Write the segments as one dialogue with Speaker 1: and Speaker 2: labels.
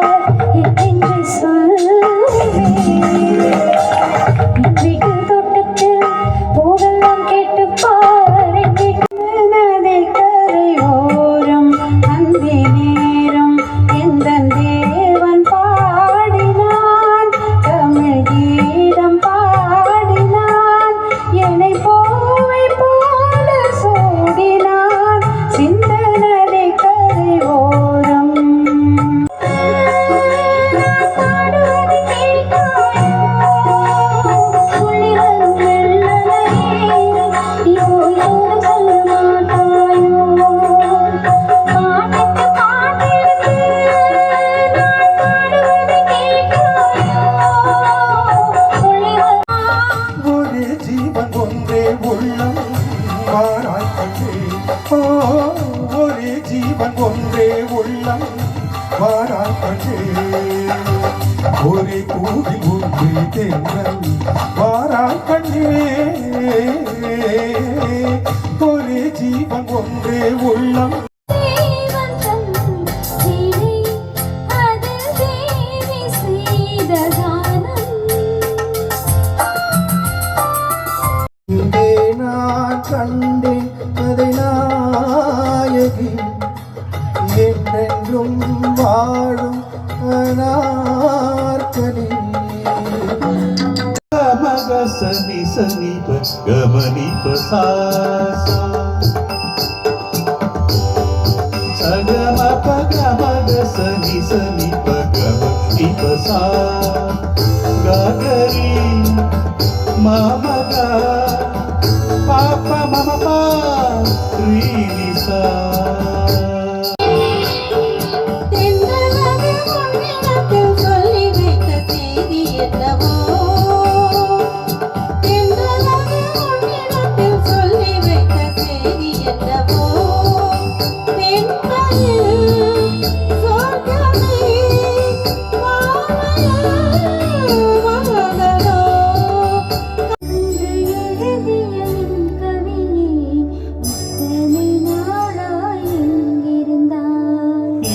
Speaker 1: hit in the ஒன்றே உள்ளம் வாராக்கண்டே ஒரே கூடி ஒன்றே தேங்கள் தென்றல் வாராக்கண்டே ஒரே ஜீவன் ஒன்றே உள்ளம்
Speaker 2: ಗಮನಾರ್ಚನೆ ಗಮಗ ಸನಿ ಸಮೀಪ ಗಮನಿಪ ಸಗಮ ಪಗಮಗ ಸನಿ ಸಮೀಪ ಗಮನಿಪ ಸಾಗರಿ ಮಮಗ ಪಾಪ ಮಮ ಪಾ ಶ್ರೀ ನಿಸಾ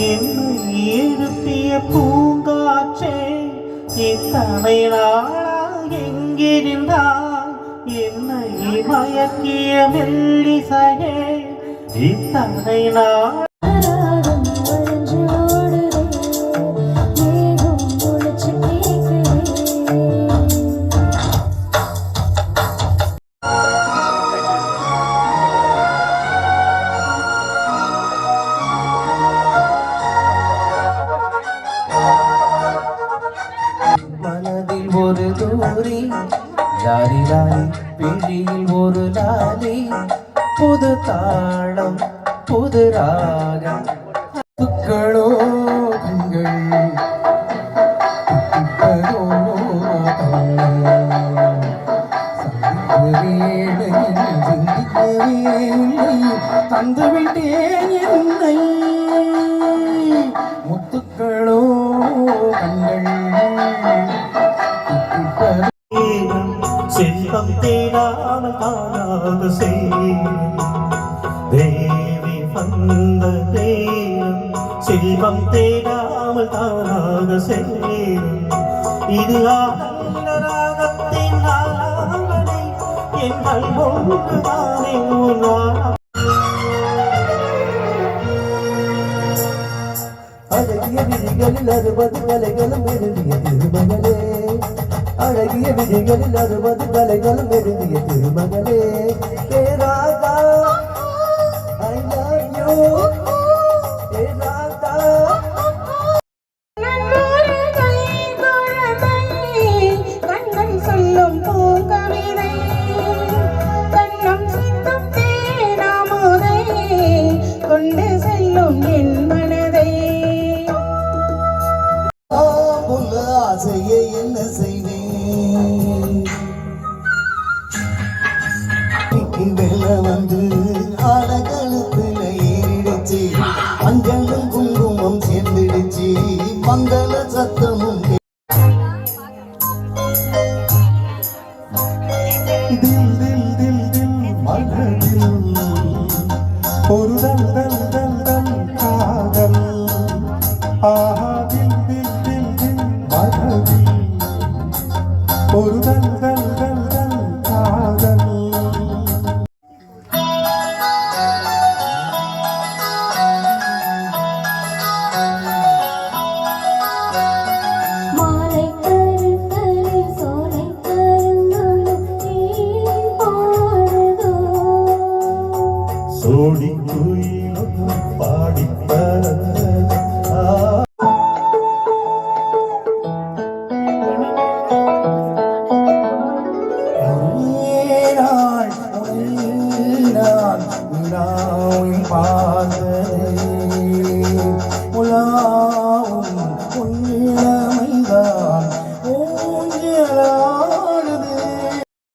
Speaker 3: என்னை எழுப்பிய பூங்காற்றே இத்தனை நாளாக எங்கிருந்தாய்? என்னை மயக்கிய மெல்லிசையே இத்தனை நாள்
Speaker 1: தூரி லாரி லாரி பிழியில் ஒரு லாரி புது தாளம் புது ராகம் புக்களோ கண்கள் புக்களோ கண்கள். சந்திக்கவே இல்லை, சிந்திக்கவே இல்லை, தந்துவிட்டேன் என்னை முத்துக்களோ கண்கள்
Speaker 3: தெய்வம் தேடாமல் காணாத செய்யும் தேவி வந்த தெய்வம் செல்வம் தேடாமல் தானாக செய்யும் இது ஆனந்த ராகத்தின் ஆலாபனை எங்கள்
Speaker 1: அழகிய விதிகளில் அறுபது கலைகளும் எழுதிய திருமகளே. அழகிய விதிகளில் அறுபது கலைகளும் எழுதிய திருமகளே ஏராதா I love you. ஏராதா
Speaker 2: நன்னூறு கொண்டு செல்லும் என் மனதை
Speaker 1: ஆசையை என்ன செய்வேன் வெள்ள வந்து ஆடகழுத்துல ஏறிடுச்சு. மஞ்சளும் குங்குமம் சேர்ந்துடுச்சு. மங்கள சத்தமும் Unawing patay Mula